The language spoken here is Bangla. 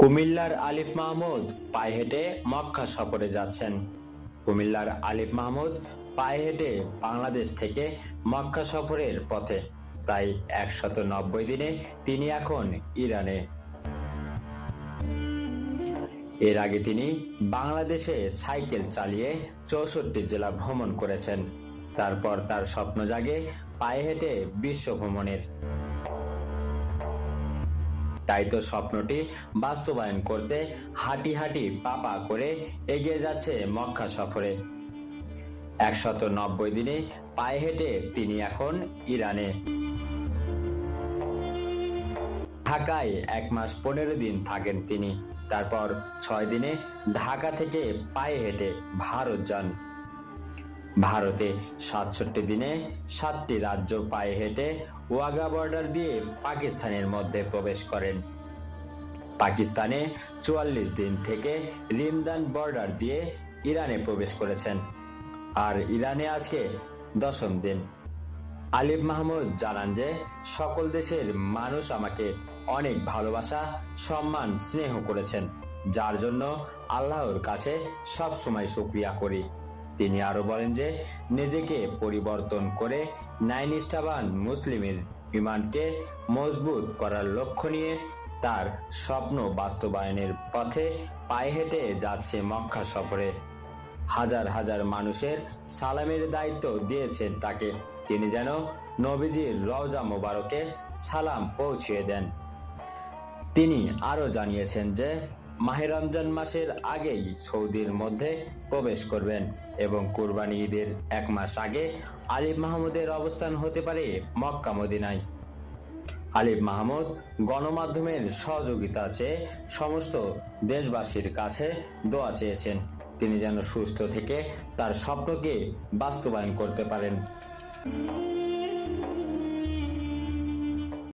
কুমিল্লার আলিফ মাহমুদ পায়ে হেঁটে মক্কা সফরে যাচ্ছেন। কুমিল্লার আলিফ মাহমুদ পায়ে হেঁটে বাংলাদেশ থেকে মক্কা সফরের পথে। প্রায় একশত নব্বই দিনে তিনি এখন ইরানে। এর আগে তিনি বাংলাদেশে সাইকেল চালিয়ে চৌষট্টি জেলা ভ্রমণ করেছেন। তারপর তার স্বপ্ন জাগে পায়ে হেঁটে বিশ্ব ভ্রমণের তাই তো স্বপ্নটি বাস্তবায়ন করতে হাঁটি হাঁটি পাপা করে এগিয়ে যাচ্ছে মক্কা সফরে। একশত নব্বই দিনে পায়ে হেঁটে তিনি এখন ইরানে। ঢাকায় এক মাস পনেরো দিন থাকেন তিনি। তারপর ছয় দিনে ঢাকা থেকে পায়ে হেঁটে ভারত যান। ভারতে সাতষট্টি দিনে সাতটি রাজ্য পায়ে হেঁটে ওয়াগা বর্ডার দিয়ে পাকিস্তানের মধ্যে প্রবেশ করেন। পাকিস্তানে চুয়াল্লিশ দিন থেকে রিমদান বর্ডার দিয়ে ইরানে প্রবেশ করেছেন। আর ইরানে আজকে দশম দিন। আলিফ মাহমুদ জানান যে, সকল দেশের মানুষ আমাকে অনেক ভালোবাসা, সম্মান, স্নেহ করেছেন, যার জন্য আল্লাহর কাছে সব সময় শুক্রিয়া করি। তিনি আরও বলেন যে, নিজেকে পরিবর্তন করে ন্যায়নিষ্ঠাবান মুসলিমের বিমানকে মজবুত করার লক্ষ্য নিয়ে তার স্বপ্ন বাস্তবায়নের পথে পায়ে হেঁটে যাচ্ছে মক্কা সফরে। হাজার হাজার মানুষের সালামের দায়িত্ব দিয়েছেন তাকে। তিনি যেন নবীজির রওজা মোবারকে সালাম পৌঁছিয়ে দেন। তিনি আরও জানিয়েছেন যে মাহে রমজান মাসের আগেই সৌদির মধ্যে প্রবেশ করবেন এবং কুরবানি ঈদের এক মাস আগে আলিফ মাহমুদের অবস্থান হতে পারে মক্কা মদিনায়। আলিফ মাহমুদ গণমাধ্যমের সহযোগিতা চেয়ে সমস্ত দেশবাসীর কাছে দোয়া চেয়েছেন। তিনি যেন সুস্থ থেকে তার স্বপ্নকে বাস্তবায়ন করতে পারেন।